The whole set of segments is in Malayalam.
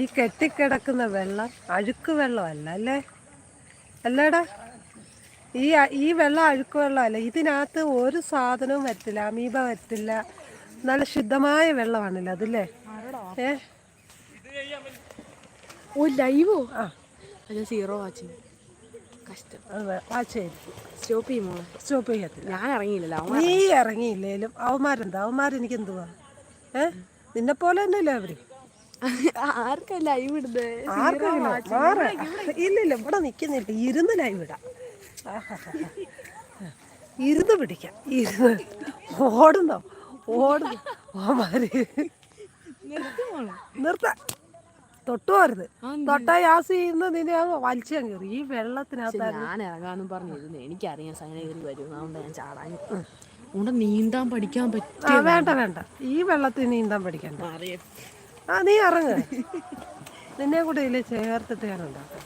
ഈ കെട്ടിക്കിടക്കുന്ന വെള്ളം അഴുക്ക് വെള്ളമല്ല അല്ലേ? അല്ലേടാ? ഈ ഈ വെള്ളം അഴുക്ക് വെള്ളമല്ല. ഇതിനകത്ത് ഒരു സാധനവും വരത്തില്ല അമീബ വരത്തില്ല. നല്ല ശുദ്ധമായ വെള്ളമാണല്ലോ അതല്ലേ? ഏ? ഓ ലൈവോ? ആ. സീറോ വാച്ചിങ് കഷ്ടം. അത് വാച്ചായിരിക്കും സ്റ്റോപ്പ് ചെയ്യുമോ സ്റ്റോപ്പ് ചെയ്യത്തില്ല. ഞാൻ ഇറങ്ങിയില്ലല്ലോ നീ ഇറങ്ങിയില്ലേലും അവന്മാരെന്താ അവന്മാരെനിക്ക് എന്തുവാ ഏ? നിന്നെ പോലെ തന്നെയല്ലേ അവർ? ആർക്കാ ലൈവ് ഇടുന്നത് ഇല്ലില്ല ഇവിടെ നിൽക്കുന്നില്ല ഇരുന്ന് ലൈവ് ഇടാം ഇരുന്ന് പിടിക്കാം. ഇരുന്ന് ഓടുന്നോ? ഓടുന്നു? ഓമാര് നിർത്ത. തൊട്ടുപോരുത് തൊട്ടാ യാസ് ചെയ്യുന്ന നിന്നെ അങ്ങ് വലിച്ചാൻ കയറി ഈ വെള്ളത്തിനകത്ത് ഞാൻ ഇറങ്ങാന്നും പറഞ്ഞിരുന്നു. എനിക്കറിയാം കയറി വരും. അതുകൊണ്ട് ഞാൻ ചാടാൻ അതുകൊണ്ട് നീന്താൻ പഠിക്കാൻ പറ്റും വേണ്ട വേണ്ട. ഈ വെള്ളത്തിൽ നീന്താൻ പഠിക്കണ്ട. ആ നീ ഇറങ്ങ്. നിന്നെ കൂടെ ഇതിൽ ചേർത്തിട്ട് ഞാൻ ഉണ്ടാക്കാം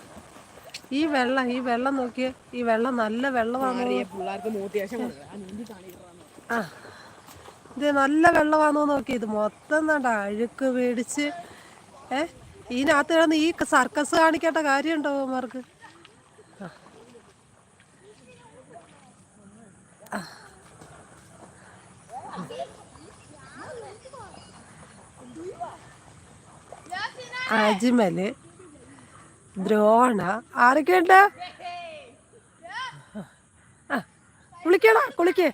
ഈ വെള്ളം ഈ വെള്ളം നോക്കിയേ ഈ വെള്ളം നല്ല വെള്ളമാണ് ആ ഇത് നല്ല വെള്ളമാണോ നോക്കി ഇത് മൊത്തം വേണ്ട അഴുക്ക് മേടിച്ച് ഏ ഇതിനകത്ത് കിടന്ന് ഈ സർക്കസ് കാണിക്കേണ്ട കാര്യമുണ്ടോ അവന്മാർക്ക്. അജ്മൽ ദ്രോണ ആരൊക്കെയുണ്ട് ആ കുളിക്കടാ കുളിക്കേ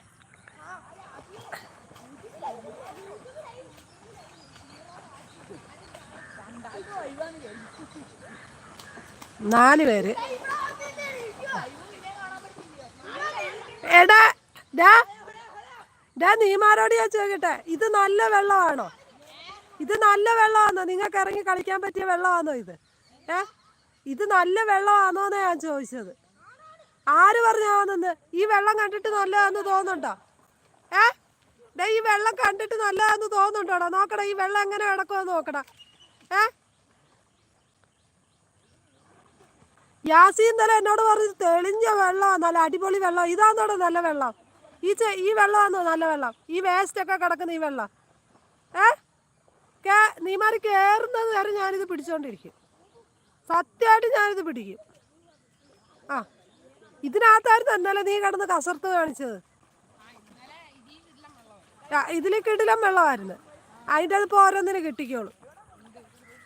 നാല് പേര്. എടാ ഡാ ഡാ നീമാരോട് ഞാൻ ചോദിക്കട്ടെ ഇത് നല്ല വെള്ളമാണോ? ഇത് നല്ല വെള്ളമാണോ? നിങ്ങൾക്ക് ഇറങ്ങി കളിക്കാൻ പറ്റിയ വെള്ളമാണോ ഇത്? ഏ? ഇത് നല്ല വെള്ളമാണോ എന്നാ ഞാൻ ചോദിച്ചത്. ആര് പറഞ്ഞാണെന്ന് ഈ വെള്ളം കണ്ടിട്ട് നല്ലതാന്ന് തോന്നുന്നുണ്ടോ? ഏ? ഡേ ഈ വെള്ളം കണ്ടിട്ട് നല്ലതാന്ന് തോന്നുന്നുണ്ടോടാ? നോക്കടാ ഈ വെള്ളം എങ്ങനെ കിടക്കുമെന്ന് നോക്കടാ. ഏ? യാസി ഇന്നലെ എന്നോട് പറഞ്ഞു തെളിഞ്ഞ വെള്ളം നല്ല അടിപൊളി വെള്ളം. ഇതാന്നോടെ നല്ല വെള്ളം. ഈ ചെ ഈ വെള്ളമാണോ നല്ല വെള്ളം? ഈ വേസ്റ്റ് ഒക്കെ കിടക്കുന്ന ഈ വെള്ളം. ഏ? കേ നീമാര് കയറുന്നത് വരെ ഞാനിത് പിടിച്ചോണ്ടിരിക്കും. സത്യമായിട്ട് ഞാനിത് പിടിക്കും. ആ ഇതിനകത്തായിരുന്നു ഇന്നലെ നീ കിടന്ന് കസർത്ത് കാണിച്ചത്. ആ, ഇതിൽ കിടിലം വെള്ളമായിരുന്നു. അതിന്റെ അത് ഓരോന്നിന് കിട്ടിക്കോളൂ.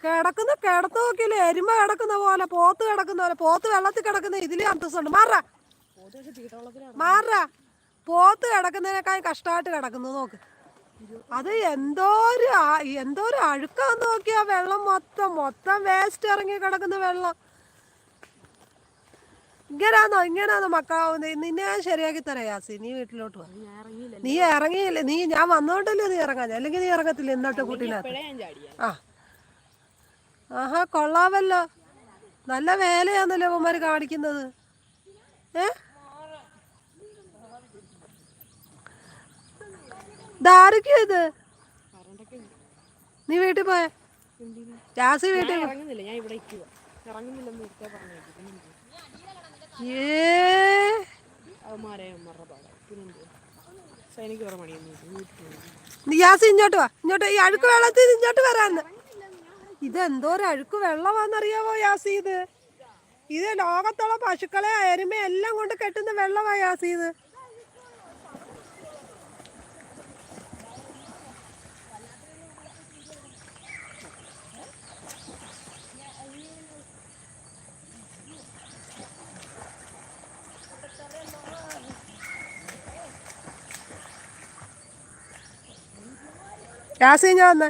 കിടക്കുന്ന കിടത്ത് നോക്കിയില്ലേ? എരുമ കിടക്കുന്ന പോലെ പോത്ത് കിടക്കുന്ന പോലെ പോത്ത് വെള്ളത്തിൽ കിടക്കുന്ന ഇതിൽ അന്തസ്സുണ്ട്. മാറാ. മാറ. പോത്ത് കിടക്കുന്നതിനേക്കാൾ കഷ്ടമായിട്ട് കിടക്കുന്നു നോക്ക്. അത് എന്തോ ഒരു എന്തോ ഒരു അഴുക്കാന്ന് നോക്കിയാ വെള്ളം മൊത്തം മൊത്തം വേസ്റ്റ് ഇറങ്ങി കിടക്കുന്ന വെള്ളം. ഇങ്ങനാന്നോ ഇങ്ങനാന്നോ മക്കാവുന്നത് നിന്നെ ഞാൻ ശരിയാക്കി തരാം യാസി. നീ വീട്ടിലോട്ട് വാ. നീ ഇറങ്ങിയില്ലേ? നീ ഞാൻ വന്നോണ്ടല്ലേ നീ ഇറങ്ങാൻ അല്ലെങ്കിൽ നീ ഇറങ്ങത്തില്ല ഇന്നത്തെ കുട്ടീനകത്ത്? ആ. ആഹാ കൊള്ളാമല്ലോ. നല്ല വേലയാന്നല്ലോ അവന്മാര് കാണിക്കുന്നത്. ഏ? ഇതാരൊക്കെയാ ഇത്? നീ വീട്ടിൽ പോയ? രാസി വീട്ടിൽ. നീ യാസി ഇങ്ങോട്ട് വാ. ഇങ്ങോട്ട് ഈ അഴുക്ക് വെള്ളത്തിൽ ഇങ്ങോട്ട് വരാന്ന്. ഇതെന്തോ ഒരു അഴുക്ക് വെള്ളമാണെന്നറിയാവോ യാസീത് ഇത് ലോകത്തുള്ള പശുക്കളെ എരുമ എല്ലാം കൊണ്ട് കെട്ടുന്ന വെള്ളമാ യാസീത് രാസി ഞാൻ വന്നേ.